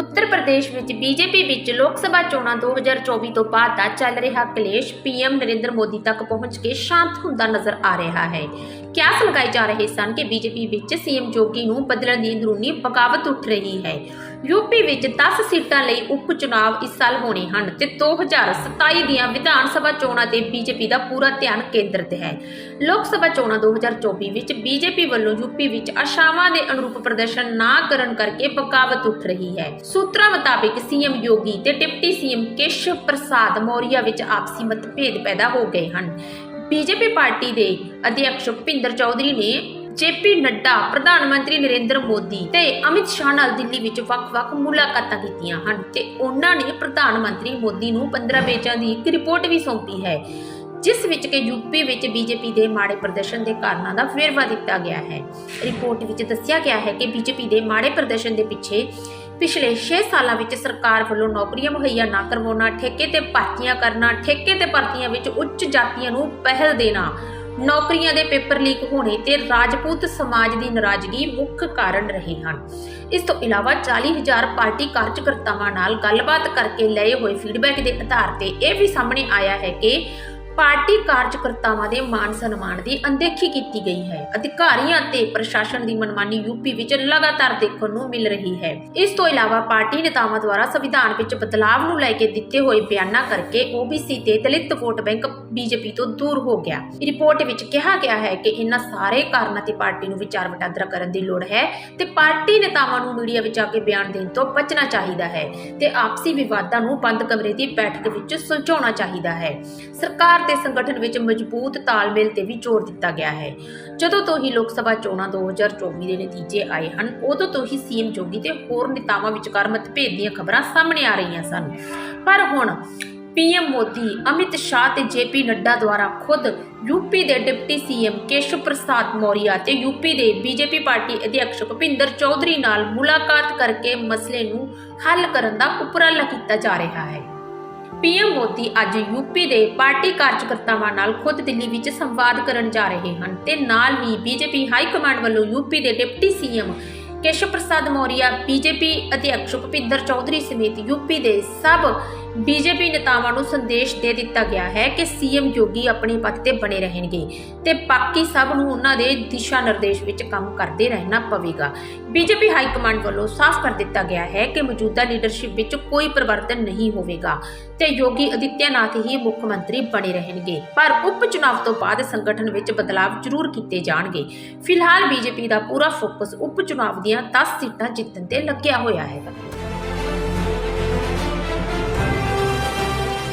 ਉੱਤਰ ਪ੍ਰਦੇਸ਼ ਵਿੱਚ ਬੀਜੇਪੀ ਵਿੱਚ ਲੋਕ ਸਭਾ ਚੋਣਾਂ 2024 ਤੋਂ ਬਾਅਦ ਦਾ ਚੱਲ ਰਿਹਾ ਕਲੇਸ਼ ਪੀਐਮ ਨਰਿੰਦਰ ਮੋਦੀ ਤੱਕ ਪਹੁੰਚ ਕੇ ਸ਼ਾਂਤ ਹੁੰਦਾ ਨਜ਼ਰ ਆ ਰਿਹਾ ਹੈ। ਕਿਆਸ ਲਗਾਏ ਜਾ ਰਹੇ ਸਨ ਕਿ ਬੀਜੇਪੀ ਵਿੱਚ ਸੀਐਮ ਜੋਗੀ ਨੂੰ ਬਦਲਣ ਦੀ ਅੰਦਰੂਨੀ ਬਗਾਵਤ ਉੱਠ ਰਹੀ ਹੈ। ਯੂਪੀ ਵਿੱਚ 10 ਸੀਟਾਂ ਲਈ ਉਪ ਚੁਣਾਵ ਇਸ ਸਾਲ ਹੋਣੇ ਹਨ ਤੇ 2027 ਦੀਆਂ ਵਿਧਾਨ ਸਭਾ ਚੋਣਾਂ ਤੇ ਬੀਜੇਪੀ ਦਾ ਪੂਰਾ ਧਿਆਨ ਕੇਂਦਰਿਤ ਹੈ। ਲੋਕ ਸਭਾ ਚੋਣਾਂ 2024 ਵਿੱਚ ਬੀਜੇਪੀ ਵੱਲੋਂ ਯੂਪੀ ਵਿੱਚ ਆਸ਼ਾਵਾਂ ਦੇ ਅਨੁਰੂਪ ਪ੍ਰਦਰਸ਼ਨ ਨਾ ਕਰਨ ਕਰਕੇ ਬਗਾਵਤ ਉੱਠ ਰਹੀ ਹੈ। ਸੂਤਰਾਂ ਮੁਤਾਬਿਕ ਸੀਐਮ ਯੋਗੀ ਤੇ ਡਿਪਟੀ ਸੀਐਮ ਕੇਸ਼ਵ ਪ੍ਰਸਾਦ ਮੌਰੀਆ ਵਿੱਚ ਆਪਸੀ ਮਤਭੇਦ ਪੈਦਾ ਹੋ ਗਏ ਹਨ। ਬੀਜੇਪੀ ਪਾਰਟੀ ਦੇ ਅਧਿਕਸ਼ ਭੁਪਿੰਦਰ ਚੌਧਰੀ ਨੇ ਜੇਪੀ ਨੱਡਾ, ਪ੍ਰਧਾਨ ਮੰਤਰੀ ਨਰਿੰਦਰ ਮੋਦੀ ਤੇ ਅਮਿਤ ਸ਼ਾਹ ਨਾਲ ਦਿੱਲੀ ਵਿੱਚ ਵੱਖ-ਵੱਖ ਮੁਲਾਕਾਤਾਂ ਕੀਤੀਆਂ ਹਨ ਤੇ ਉਹਨਾਂ ਨੇ ਪ੍ਰਧਾਨ ਮੰਤਰੀ ਮੋਦੀ ਨੂੰ 15 ਪੇਜਾਂ ਦੀ ਇੱਕ ਰਿਪੋਰਟ ਵੀ ਸੌਂਪੀ ਹੈ, ਜਿਸ ਵਿੱਚ ਕਿ ਯੂਪੀ ਵਿੱਚ ਬੀਜੇਪੀ ਦੇ ਮਾੜੇ ਪ੍ਰਦਰਸ਼ਨ ਦੇ ਕਾਰਨਾਂ ਦਾ ਵੇਰਵਾ ਦਿੱਤਾ ਗਿਆ ਹੈ। ਰਿਪੋਰਟ ਵਿੱਚ ਦੱਸਿਆ ਗਿਆ ਹੈ ਕਿ ਬੀਜੇਪੀ ਦੇ ਮਾੜੇ ਪ੍ਰਦਰਸ਼ਨ ਦੇ ਪਿੱਛੇ ਪਿਛਲੇ 6 ਸਾਲਾਂ ਵਿੱਚ ਸਰਕਾਰ ਵੱਲੋਂ ਨੌਕਰੀਆਂ ਮੁਹੱਈਆ ਨਾ ਕਰਵਾਉਣਾ, ਠੇਕੇ ਤੇ ਭਰਤੀਆਂ ਕਰਨਾ, ਠੇਕੇ ਤੇ ਭਰਤੀਆਂ ਵਿੱਚ ਉੱਚ ਜਾਤੀਆਂ ਨੂੰ ਪਹਿਲ ਦੇਣਾ, ਨੌਕਰੀਆਂ ਦੇ ਪੇਪਰ ਲੀਕ ਹੋਣੇ ਤੇ ਰਾਜਪੂਤ ਸਮਾਜ ਦੀ ਨਾਰਾਜ਼ਗੀ ਮੁੱਖ ਕਾਰਨ ਰਹੇ ਹਨ। ਇਸ ਤੋਂ ਇਲਾਵਾ 40000 ਪਾਰਟੀ ਕਾਰਜਕਰਤਾਵਾਂ ਨਾਲ ਗੱਲਬਾਤ ਕਰਕੇ ਲਏ ਹੋਏ ਫੀਡਬੈਕ ਦੇ ਆਧਾਰ ਤੇ ਇਹ ਵੀ ਸਾਹਮਣੇ ਆਇਆ ਹੈ ਕਿ ਪਾਰਟੀ ਕਾਰਜਕਰਤਾਵਾਂ ਦੇ ਮਾਨ ਸਨਮਾਨ ਦੀ ਅਣਦੇਖੀ ਕੀਤੀ ਗਈ ਹੈ। ਅਧਿਕਾਰੀਆਂ ਤੇ ਪ੍ਰਸ਼ਾਸਨ ਦੀ ਮਨਮਾਨੀ ਯੂਪੀ ਵਿੱਚ ਲਗਾਤਾਰ ਦੇਖਣ ਨੂੰ ਮਿਲ ਰਹੀ ਹੈ। ਇਸ ਤੋਂ ਇਲਾਵਾ ਪਾਰਟੀ ਨੇਤਾਵਾਂ ਦੁਆਰਾ ਸੰਵਿਧਾਨ ਵਿੱਚ ਬਦਲਾਵ ਨੂੰ ਲੈ ਕੇ ਦਿੱਤੇ ਹੋਏ ਬਿਆਨਾਂ ਕਰਕੇ ਓਬੀਸੀ ਤੇ ਦਲਿਤ ਵੋਟ ਬੈਂਕ ਬੀਜੇਪੀ ਤੋਂ ਦੂਰ ਹੋ ਗਿਆ। ਰਿਪੋਰਟ ਵਿੱਚ ਕਿਹਾ ਗਿਆ ਹੈ ਕਿ ਇਹਨਾਂ ਸਾਰੇ ਕਾਰਨਾਂ ਤੇ ਪਾਰਟੀ ਨੂੰ ਵਿਚਾਰ ਵਟਾਂਦਰਾ ਕਰਨ ਦੀ ਲੋੜ ਹੈ ਤੇ ਪਾਰਟੀ ਨੇਤਾਵਾਂ ਨੂੰ ਮੀਡੀਆ ਵਿੱਚ ਆ ਕੇ ਬਿਆਨ ਦੇਣ ਤੋਂ ਬਚਣਾ ਚਾਹੀਦਾ ਹੈ ਤੇ ਆਪਸੀ ਵਿਵਾਦਾਂ ਨੂੰ ਬੰਦ ਕਮਰੇ ਦੀ ਬੈਠਕ ਵਿੱਚ ਸੁਲਝਾਉਣਾ ਚਾਹੀਦਾ ਹੈ। ਸਰਕਾਰ ਤੇ ਸੰਗਠਨ ਵਿੱਚ ਮਜ਼ਬੂਤ ਤਾਲਮੇਲ ਤੇ ਵੀ ਜ਼ੋਰ ਦਿੱਤਾ ਗਿਆ ਹੈ। ਜਦੋਂ ਤੋਂ ਹੀ ਲੋਕ ਸਭਾ ਚੋਣਾਂ 2024 ਦੇ ਨਤੀਜੇ ਆਏ ਹਨ, ਉਦੋਂ ਤੋਂ ਹੀ ਸੀਐਮ ਜੋਗੀ ਤੇ ਹੋਰ ਨੇਤਾਵਾਂ ਵਿਚਕਾਰ ਮਤਭੇਦ ਦੀਆਂ ਖਬਰਾਂ ਸਾਹਮਣੇ ਆ ਰਹੀਆਂ ਸਨ। ਪਰ ਹੁਣ ਪੀਐਮ ਮੋਦੀ, ਅਮਿਤ ਸ਼ਾਹ ਤੇ ਜੇਪੀ ਨੱਡਾ ਦੁਆਰਾ ਖੁਦ ਯੂਪੀ ਦੇ ਡਿਪਟੀ ਸੀਐਮ ਕੇਸ਼ਵ ਪ੍ਰਸਾਦ ਮੌਰੀਆ ਤੇ ਯੂਪੀ ਦੇ ਬੀਜੇਪੀ ਪਾਰਟੀ ਅਧਿਕਸ਼ ਭੁਪਿੰਦਰ ਚੌਧਰੀ ਨਾਲ ਮੁਲਾਕਾਤ ਕਰਕੇ ਮਸਲੇ ਨੂੰ ਹੱਲ ਕਰਨ ਦਾ ਉਪਰਾਲਾ ਕੀਤਾ ਜਾ ਰਿਹਾ ਹੈ। ਪੀਐਮ ਮੋਦੀ ਅੱਜ ਯੂਪੀ ਦੇ ਪਾਰਟੀ ਕਾਰਜਕਰਤਾਵਾਂ ਨਾਲ ਖੁਦ ਦਿੱਲੀ ਵਿੱਚ ਸੰਵਾਦ ਕਰਨ ਜਾ ਰਹੇ ਹਨ ਤੇ ਨਾਲ ਹੀ ਬੀਜੇਪੀ ਹਾਈ ਕਮਾਂਡ ਵੱਲੋਂ ਯੂਪੀ ਦੇ deputy CM Keshav Prasad Maurya, BJP ਅਧਿਕਸ਼ Bhupinder Chaudhary ਸਮੇਤ ਯੂਪੀ ਦੇ ਸਭ ਬੀਜੇਪੀ ਨੇਤਾਵਾਂ ਨੂੰ ਸੰਦੇਸ਼ ਦੇ ਦਿੱਤਾ ਗਿਆ ਹੈ ਕਿ ਸੀਐਮ ਯੋਗੀ ਆਪਣੇ ਪਦ ਤੇ ਬਣੇ ਰਹਿਣਗੇ ਤੇ ਬਾਕੀ ਸਭ ਨੂੰ ਉਹਨਾਂ ਦੇ ਦਿਸ਼ਾ ਨਿਰਦੇਸ਼ ਵਿੱਚ ਕੰਮ ਕਰਦੇ ਰਹਿਣਾ ਪਵੇਗਾ। ਬੀਜੇਪੀ ਹਾਈ ਕਮਾਂਡ ਵੱਲੋਂ ਸਾਫ਼ ਕਰ ਦਿੱਤਾ ਗਿਆ ਹੈ ਕਿ ਮੌਜੂਦਾ ਲੀਡਰਸ਼ਿਪ ਵਿੱਚ ਕੋਈ ਪਰਿਵਰਤਨ ਨਹੀਂ ਹੋਵੇਗਾ ਤੇ ਯੋਗੀ ਅਦਿੱਤਿਆਨਾਥ ਹੀ ਮੁੱਖ ਮੰਤਰੀ ਬਣੇ ਰਹਿਣਗੇ। ਪਰ ਉਪ ਚੁਣਾਵ ਤੋਂ ਬਾਅਦ ਸੰਗਠਨ ਵਿੱਚ ਬਦਲਾਵ ਜ਼ਰੂਰ ਕੀਤੇ ਜਾਣਗੇ। ਫਿਲਹਾਲ ਬੀਜੇਪੀ ਦਾ ਪੂਰਾ ਫੋਕਸ ਉਪ ਚੁਣਾਵ ਦੀਆਂ 10 ਸੀਟਾਂ ਜਿੱਤਣ ਤੇ ਲੱਗਿਆ ਹੋਇਆ ਹੈ।